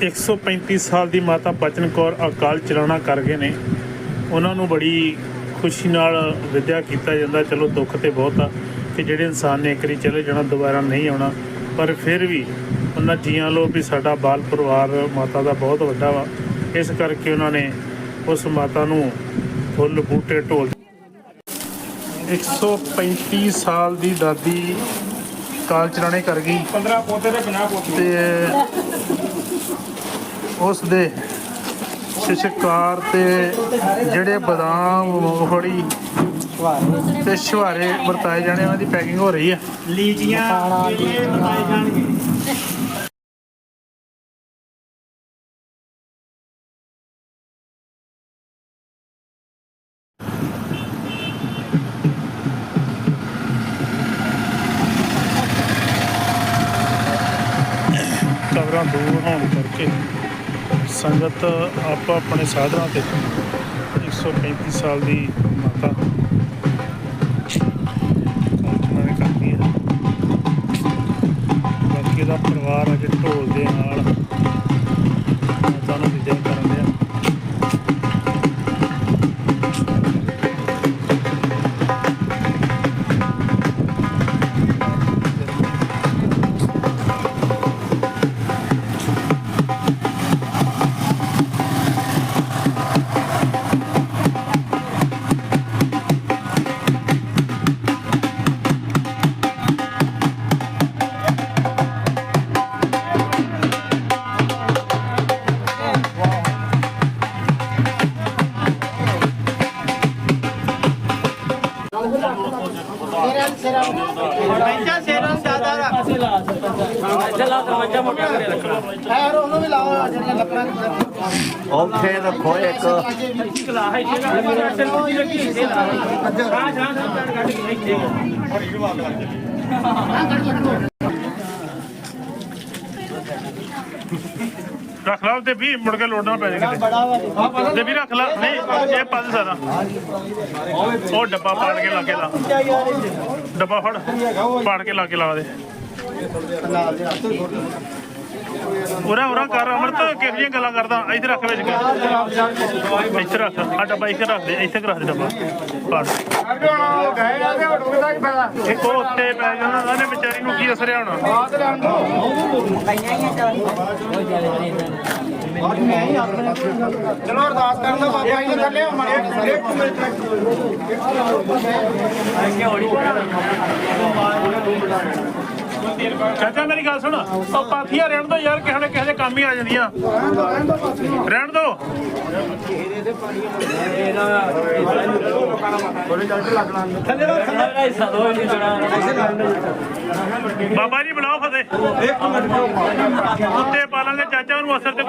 135 ਸਾਲ ਦੀ ਮਾਤਾ ਬਚਨ ਕੌਰ ਅਕਾਲ ਚਲਾਣਾ ਕਰ ਗਏ ਨੇ। ਉਹਨਾਂ ਨੂੰ ਬੜੀ ਖੁਸ਼ੀ ਨਾਲ ਵਿਦਿਆ ਕੀਤਾ ਜਾਂਦਾ। ਚਲੋ ਦੁੱਖ ਤੇ ਬਹੁਤ ਆ ਕਿ ਜਿਹੜੇ ਇਨਸਾਨ ਨੇ ਇੱਕ ਵਾਰੀ ਚਲੇ ਜਾਣਾ ਦੁਬਾਰਾ ਨਹੀਂ ਆਉਣਾ। ਪਰ ਫਿਰ ਵੀ ਉਹਨਾਂ ਜੀਆਂ ਲੋ ਵੀ ਸਾਡਾ ਬਾਲ ਪਰਿਵਾਰ ਮਾਤਾ ਦਾ ਬਹੁਤ ਵੱਡਾ ਵਾ। ਇਸ ਕਰਕੇ ਉਹਨਾਂ ਨੇ ਉਸ ਮਾਤਾ ਨੂੰ ਫੁੱਲ ਬੂਟੇ ਢੋਲ 135 ਸਾਲ ਦੀ ਦਾਦੀ ਕਾਲ ਚਲਾਣੇ ਕਰ ਗਈ। 15 ਪੋਤੇ ਤੇ 50 ਪੋਤੀ। ਤੇ ਉਸ ਦੇ ਸ਼ਿਸ਼ਕਾਰ ਤੇ ਜਿਹੜੇ ਬਦਾਮ ਮੂੰਗਫੜੀ ਤੇ ਛੁਹਾਰੇ ਵਰਤਾਏ ਜਾਣੇ ਉਹਨਾਂ ਦੀ ਪੈਕਿੰਗ ਹੋ ਰਹੀ ਹੈ ਲੀਚੀਆਂ ਇਹ ਬਣਾਏ ਜਾਣਗੇ। ਖਬਰਾਂ ਦੂਰ ਹੋਣ ਕਰਕੇ ਸੰਗਤ ਆਪੋ ਆਪਣੇ ਸਾਧਨਾਂ ਤੇ 135 ਸਾਲ ਦੀ ਮਾਤਾ ਪੰਜਾ ਸ਼ੇਰਾਂ ਜ਼ਿਆਦਾ ਰੱਖ ਚੱਲਾ ਦਰਵਾਜ਼ਾ ਮੋਟਾ ਕਰੇ ਰੱਖਣਾ ਖੈਰ ਉਹਨੂੰ ਵੀ ਲਾਓ ਜਿਹੜੀਆਂ ਲੱਕੜਾਂ ਉੱਥੇ ਰੱਖੋ ਇੱਕ। ਕਲਾ ਹੈ ਜਿਹੜਾ ਸਿਰ ਦੀ ਲੱਗੀ ਇੱਥੇ ਲਾ ਹਾਂ ਹਾਂ ਹਾਂ। ਕੱਢ ਕੱਢ ਕੇ ਇੱਥੇ ਰੱਖ ਲਾ, ਤੇ ਵੀ ਮੁੜ ਕੇ ਲੋੜਨਾ ਪੈ ਜਾਏਗਾ ਤੇ ਵੀ ਰੱਖ ਲਾ, ਨਹੀਂ, ਇਹ ਪਾ ਦੇ ਸਾਰਾ। ਉਹ ਡੱਬਾ ਪਾੜ ਕੇ ਲਾਗੇ ਲਾ। ਡੱਬਾ ਫੜ ਪਾੜ ਕੇ ਲਾਗੇ ਲਾ ਦੇ। ਉਰਾ ਉਰਾ ਕਰ, ਅਮਰਤ, ਕਿਹੋ ਜਿਹੀਆਂ ਗੱਲਾਂ ਕਰਦਾ? ਇੱਥੇ ਰੱਖ ਵਿੱਚ। ਇੱਥੇ ਰੱਖ ਆ ਡੱਬਾ ਇੱਥੇ ਰੱਖ ਦੇ, ਇੱਥੇ ਰੱਖ ਦੇ ਡੱਬਾ। ਪਾੜ ਇੱਕ ਉਹ ਉੱਤੇ ਪੈ ਜਾਣਾ ਉਹਨੇ ਵਿਚਾਰੀ ਨੂੰ ਕੀ ਅਸਰ ਦੋ ਚਲੋ ਅਰਦਾਸ ਕਰਨ ਦਾ ਬਾਬਾ ਜੀ ਨੇ ਥੱਲੇ ਮੜੇ ਇੱਕ ਮਿੰਟ ਚਾਚਾ ਮੇਰੀ ਗੱਲ ਸੁਣ। ਉਹ ਪਾਥੀਆਂ ਰਹਿਣ ਦੋ ਯਾਰ ਕਿਸੇ ਨੇ ਕਿਸੇ ਦੇ ਕੰਮ ਹੀ ਆ ਜਾਂਦੀਆਂ ਰਹਿਣ ਦੋ। ਬਾਬਾ ਜੀ ਬਣਾਓ ਫਤਿਹ। ਉੱਤੇ ਪਾ ਲਾਂਗੇ ਚਾਚਾ ਨੂੰ ਅਸਰ ਤੇ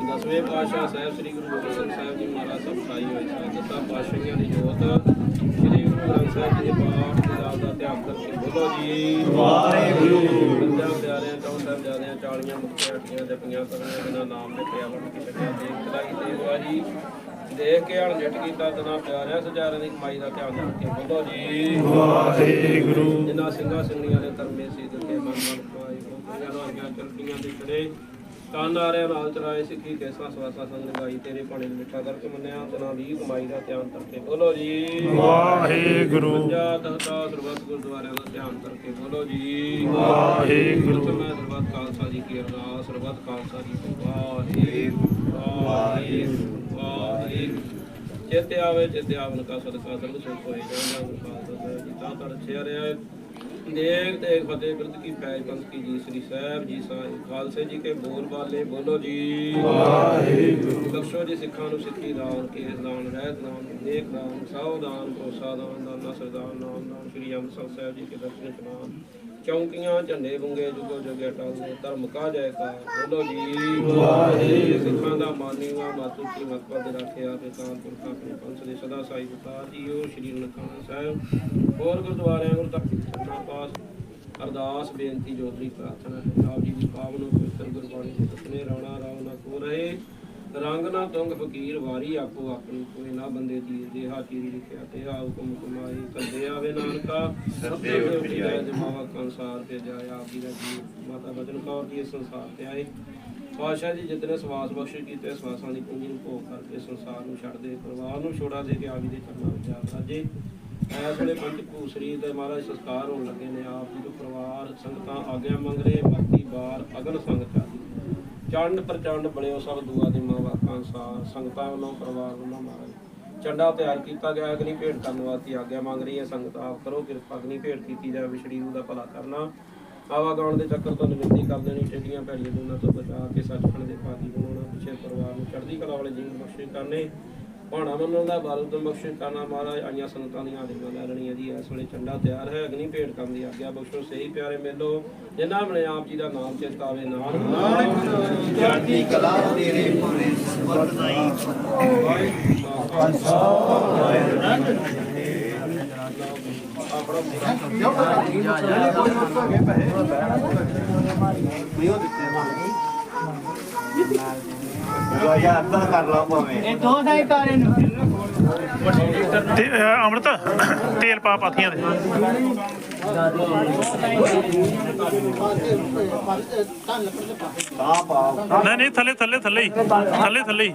ਦਸਵੇਂ ਪਾਤਸ਼ਾਹ ਸਾਹਿਬ ਸ੍ਰੀ ਗੁਰੂ ਗੋਬਿੰਦ ਸਿੰਘ ਸਾਹਿਬ ਜੀ ਮਹਾਰਾਜ ਸਭ ਸਾਈ ਹੋਏ ਸਨ ਦਸਾਂ ਪਾਤਸ਼ਾਹੀਆਂ ਦੀ ਜੋਤ ਸ੍ਰੀ ਗੁਰੂ ਗ੍ਰੰਥ ਸਾਹਿਬ ਜੀ ਦੇ ਪਾਠ ਦਾ ਦਾ ਧਿਆਨ ਕਰਕੇ ਬੋਲੋ ਜੀ। ਵਾਹਿਗੁਰੂ। ਪੰਜਾਬ ਪਿਆਰਿਆਂ ਤੋਂ ਸਾਹਿਬ ਜਿਆਦਿਆਂ ਚਾਲੀਆਂ ਮੁਕਤੀਆਂ ਅਟੀਆਂ ਜਪੀਆਂ ਕਰਨੀਆਂ ਬਿਨਾਂ ਨਾਮ ਦੇ ਪਿਆਵਨ ਕੀ ਸਕਿਆ ਦੇਖ ਚਲਾਈ ਦੇਵਾ ਜੀ ਦੇਖ ਕੇ ਹਣ ਜਟ ਕੀਤਾ ਤਨਾ ਪਿਆਰਿਆਂ ਸਜਾਰਿਆਂ ਦੀ ਕਮਾਈ ਦਾ ਧਿਆਨ ਰੱਖੇ ਬੋਲੋ ਜੀ। ਵਾਹਿਗੁਰੂ। ਜਿਨ੍ਹਾਂ ਸਿੰਘਾਂ ਸਿੰਘੀਆਂ ਦੇ ਧਰਮੇ ਸੀ ਦਿੱਤੇ ਮਨ ਮਨ ਖਵਾਈ ਗੋਪੀਆਂ ਰੋਈਆਂ ਚਲਦੀਆਂ ਦੇ ਚੜੇ ਕੰਨ ਆਰਿਆਂ ਨਾਲ ਚਰਾਏ ਸਿੱਖੀ ਕੈਸਾ ਸਵਾਸਾ ਸੰਗ ਲਗਾਈ ਤੇਰੇ ਪਾਣੀ ਨੂੰ ਮਿੱਠਾ ਕਰਕੇ ਮੰਨਿਆ ਤਨਾ ਦੀ ਕਮਾਈ ਦਾ ਧਿਆਨ ਕਰਕੇ। ਬੋਲੋ ਜੀ। ਵਾਹਿਗੁਰੂ। ਪੰਜਾ ਤਹਤਾ ਸਰਬੱਤ ਗੁਰਦੁਆਰਿਆਂ ਦਾ ਧਿਆਨ ਕਰਕੇ ਬੋਲੋ ਜੀ। ਵਾਹਿਗੁਰੂ। ਮੈਂ ਸਰਬੱਤ ਖਾਲਸਾ ਜੀ ਕੀ ਅਰਦਾਸ ਸਰਬੱਤ ਖਾਲਸਾ ਜੀ ਕੀ ਵਾਹਿਗੁਰੂ। ਵਾਹਿਗੁਰੂ। ਵਾਹਿਗੁਰੂ ਚੇਤੇ ਆਵੇ ਚੇਤੇ ਆਵਨ ਕਾ ਸਦਕਾ ਸਰਬ ਸੁਖ ਹੋਏ। ਜਾਂਦਾ ਗੁਰੂ ਖਾਲਸਾ ਜੀ ਤਾਂ ਤਰ ਛਿਆ ਰਿਹਾ ਦੇਖ ਦੇਖ ਫਤਿਹ ਬਿਰਦ ਕੀ ਪੈਜ ਪੰਥ ਕੀ ਜੀ ਸ੍ਰੀ ਸਾਹਿਬ ਜੀ ਸਾਹਿਬ ਖਾਲਸੇ ਜੀ ਕੇ ਬੋਲ ਬਾਲੇ ਬੋਲੋ ਜੀ। ਵਾਹਿਗੁਰੂ। ਬਖਸ਼ੋ ਜੀ ਸਿੱਖਾਂ ਨੂੰ ਸਿੱਖੀ ਦਾਨ ਕੇਸ ਦਾਨ ਰਹਿਤ ਦਾਨ ਨੇਕ ਦਾਨ ਸੌ ਦਾਨ ਭਰੋਸਾ ਦਾਨ ਦਾਨਾ ਸਰਦਾਨ ਨਾਮ ਨਾਮ ਸ੍ਰੀ ਅੰਮ੍ਰਿਤਸਰ ਸਾਹਿਬ ਜੀ ਕੇ ਦਰਸ਼ਨ ਚਨਾਨ ਚੌਂਕੀਆਂ ਝੰਡੇ ਬੁੰਗੇ ਜੁਗੋ ਜੁਗੇ ਟਾਲ ਧਰਮ ਕਾ ਜੈ ਕਾ ਬੋਲੋ ਜੀ। ਵਾਹਿਗੁਰੂ। ਸਿੱਖਾਂ ਦਾ ਮਾਨੀਵਾ ਮਾਤੂ ਕੀ ਮਤਪਾ ਦੇ ਰੱਖਿਆ ਤੇ ਤਾਂ ਪੁਰਖਾ ਆਪਣੇ ਪੰਥ ਦੇ ਸਦਾ ਸਾਈ ਬਤਾ ਜੀਓ ਸ੍ਰੀ ਨਨਕਾਣਾ ਸਾਹਿਬ। ਹੋਰ ਗੁਰਦੁਆਰਿਆਂ ਗੁਰ ਤੱਕ ਚੰਨਾ ਪਾਸ ਅਰਦਾਸ ਬੇਨਤੀ ਜੋਤਰੀ ਪ੍ਰਾਰਥਨਾ ਹੈ। ਆਪ ਜੀ ਦੀ ਪਾਵਨ ਪਵਿੱਤਰ ਗੁਰਬਾਣੀ ਦੇ ਸਤਨੇ ਰਾਣਾ ਰਾਵ ਨਾ ਕੋ ਰਹੇ ਰੰਗ ਨਾ ਤੁੰਗ ਫਕੀਰ ਵਾਰੀ ਆਪੋ ਆਪਣੀ ਕੋਈ ਨਾ ਬੰਦੇ ਦੀ ਦੇ ਹਾਥੀ ਦੀ ਲਿਖਿਆ ਤੇ ਆ ਹੁਕਮ ਕਮਾਈ ਕੱਦੇ ਆਵੇ ਨਾਨਕਾ ਉਪਰੀ ਆਏ ਜਮਾਵਾ ਕੰਸਾਰ ਤੇ ਜਾਇਆ ਆਪ ਜੀ ਦਾ ਜੀ ਮਾਤਾ ਬਚਨ ਕੌਰ ਜੀ ਇਸ ਸੰਸਾਰ ਤੇ ਆਏ। ਪਾਸ਼ਾ ਜੀ ਜਿਤਨੇ ਸਵਾਸ ਬਖਸ਼ ਕੀਤੇ ਸਵਾਸਾਂ ਦੀ ਪੂੰਜੀ ਨੂੰ ਭੋਗ ਕਰਕੇ ਸੰਸਾਰ ਨੂੰ ਛੱਡ ਦੇ ਪਰਿਵਾਰ ਨੂੰ ਛੋੜਾ ਦੇ ਕੇ ਆਵੀ ਦੇ ਚਰਨਾਂ ਵਿੱਚ ਆਪ ਰਾਜੇ। ਐਸ ਵੇਲੇ ਪੰਜ ਭੂਸਰੀ ਦੇ ਮਹਾਰਾਜ ਸੰਸਕਾਰ ਹੋਣ ਲੱਗੇ ਨੇ ਆਪ ਜੀ ਤੋਂ ਪਰਿਵਾਰ ਸੰਗਤਾਂ ਆਗਿਆ ਮੰਗ ਰਹੇ ਬਾਕੀ ਬਾਰ ਅਗਨ ਸੰਗ ਚਾਲੀ ਚੰਡ ਪ੍ਰਚੰਡ ਬਣਿਓ ਸਭ ਦੁਆ ਦੇ ਮਾਂ ਸਾਰ, ਸੰਗਤਾਂ ਵੱਲੋਂ ਪਰਿਵਾਰ ਵੱਲੋਂ ਮਹਾਰਾਜ ਚੰਡਾ ਤਿਆਰ ਕੀਤਾ ਗਿਆ, ਅਗਨੀ ਭੇਟ ਕਰਨ ਵਾਸਤੇ ਆਗਿਆ ਮੰਗ ਰਹੀ ਹੈ ਸੰਗਤ, ਆਪ ਕਰੋ ਕਿਰਪਾ, ਅਗਨੀ ਭੇਟ ਕੀਤੀ ਜਾਵੇ ਸ਼ਰੀਰ ਦਾ ਭਲਾ ਕਰਨਾ। ਆਵਾ ਗਾਉਣ ਦੇ ਚੱਕਰ ਤੋਂ ਨਿਵਰਤੀ ਕਰ ਦੇਣੀ, ਟੇਡੀਆਂ, ਭੈੜੀਆਂ, ਦੋਨਾਂ ਤੋਂ ਬਚਾ ਕੇ ਸੱਚਖੰਡ ਦੇ ਭਾਗੀ ਬਣਾਉਣਾ, ਪਿਛੇ ਪਰਿਵਾਰ ਨੂੰ ਚੜ੍ਹਦੀ ਕਲਾ ਵਾਲੇ ਜੀਵਨ ਬਖਸ਼ਿਸ਼ ਕਰਨੇ। ਭਾਣਾ ਮੰਨਣ ਦਾ ਬਾਰੂਦ ਬਖਸ਼ਿਸ਼ ਕਰਨਾ ਮਹਾਰਾਜ ਆਈਆਂ ਸੰਗਤਾਂ ਦੀਆਂ ਆਦਿਆਂ ਲੈ ਲੈਣੀਆਂ ਜੀ ਇਸ ਵੇਲੇ ਚੰਡਾ ਤਿਆਰ ਹੈ ਅਗਨੀ ਭੇਟ ਕਰਨ ਦੀ ਆਗਿਆ ਬਖਸ਼ੋ ਸਹੀ ਪਿਆਰੇ ਮੇਲੋ ਜਿਨ੍ਹਾਂ ਬਣੇ ਆਪ ਜੀ ਦਾ ਨਾਮ ਚੇਤਾ ਆਵੇ ਨਾਮ ਚੜ੍ਹਦੀ ਕਲਾ ਤੇਰੇ ਭਾਣੇ ਵਰਦਾਈ ਰੋਇਆ ਅੱਧਾ ਕਰ ਲਾ ਭਾਵੇਂ ਇਹ ਦੋ ਦਾ ਤਾਰੇ ਨੂੰ ਤੇ ਅ, ਅੰਮ੍ਰਿਤ ਤੇਲ ਪਾ ਪਾਥੀਆਂ ਦੇ। ਤਾਂ ਪਾ ਨਹੀਂ ਨਹੀਂ ਥੱਲੇ ਥੱਲੇ ਥੱਲੇ ਹੀ। ਥੱਲੇ ਥੱਲੇ ਹੀ।